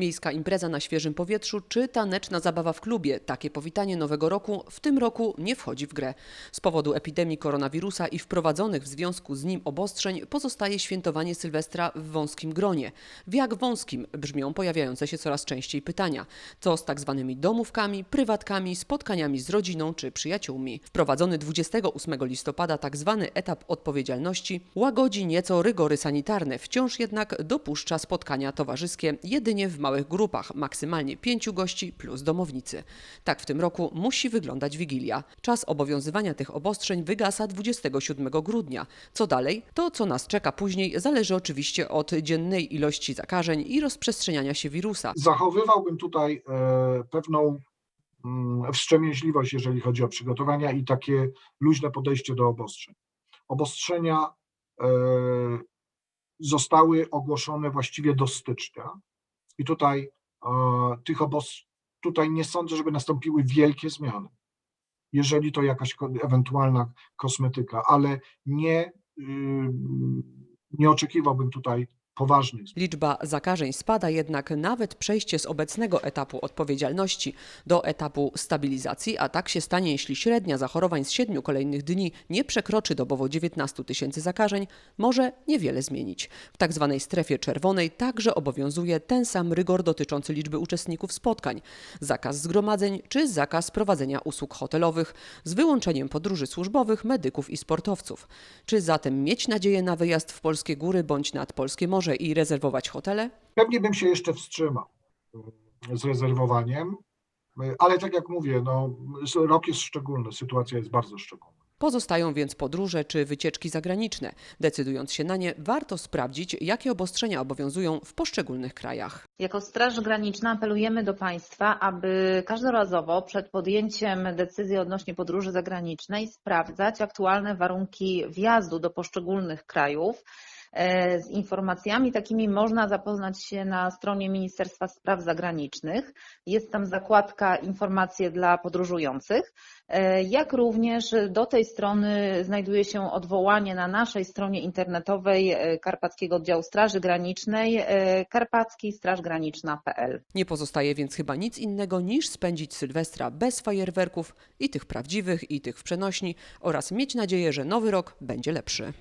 Miejska impreza na świeżym powietrzu czy taneczna zabawa w klubie. Takie powitanie nowego roku w tym roku nie wchodzi w grę. Z powodu epidemii koronawirusa i wprowadzonych w związku z nim obostrzeń pozostaje świętowanie Sylwestra w wąskim gronie. W jak wąskim brzmią pojawiające się coraz częściej pytania. Co z tak zwanymi domówkami, prywatkami, spotkaniami z rodziną czy przyjaciółmi? Wprowadzony 28 listopada tak zwany etap odpowiedzialności łagodzi nieco rygory sanitarne, wciąż jednak dopuszcza spotkania towarzyskie jedynie w małych grupach, maksymalnie pięciu gości plus domownicy. Tak w tym roku musi wyglądać Wigilia. Czas obowiązywania tych obostrzeń wygasa 27 grudnia. Co dalej? To, co nas czeka później, zależy oczywiście od dziennej ilości zakażeń i rozprzestrzeniania się wirusa. Zachowywałbym tutaj e, pewną mm, wstrzemięźliwość, jeżeli chodzi o przygotowania i takie luźne podejście do obostrzeń. Obostrzenia e, zostały ogłoszone właściwie do stycznia i tutaj e, tych obos- tutaj nie sądzę, żeby nastąpiły wielkie zmiany. Jeżeli to jakaś ewentualna kosmetyka, ale nie, nie oczekiwałbym tutaj poważnych. Liczba zakażeń spada, jednak nawet przejście z obecnego etapu odpowiedzialności do etapu stabilizacji, a tak się stanie, jeśli średnia zachorowań z siedmiu kolejnych dni nie przekroczy dobowo 19 tysięcy zakażeń, może niewiele zmienić. W tak zwanej strefie czerwonej także obowiązuje ten sam rygor dotyczący liczby uczestników spotkań, zakaz zgromadzeń czy zakaz prowadzenia usług hotelowych, z wyłączeniem podróży służbowych, medyków i sportowców. Czy zatem mieć nadzieję na wyjazd w polskie góry bądź nad polskie morze i rezerwować hotele? Pewnie bym się jeszcze wstrzymał y, z rezerwowaniem, y, ale tak jak mówię, no, rok jest szczególny, sytuacja jest bardzo szczególna. Pozostają więc podróże czy wycieczki zagraniczne. Decydując się na nie, warto sprawdzić, jakie obostrzenia obowiązują w poszczególnych krajach. Jako Straż Graniczna apelujemy do Państwa, aby każdorazowo przed podjęciem decyzji odnośnie podróży zagranicznej sprawdzać aktualne warunki wjazdu do poszczególnych krajów. E, Z informacjami takimi można zapoznać się na stronie Ministerstwa Spraw Zagranicznych. Jest tam zakładka informacje dla podróżujących, E, jak również do tej strony znajduje się odwołanie na naszej stronie internetowej e, Karpackiego Oddziału Straży Granicznej karpackiejstrażgraniczna.pl. Nie pozostaje więc chyba nic innego niż spędzić Sylwestra bez fajerwerków i tych prawdziwych, i tych w przenośni oraz mieć nadzieję, że nowy rok będzie lepszy.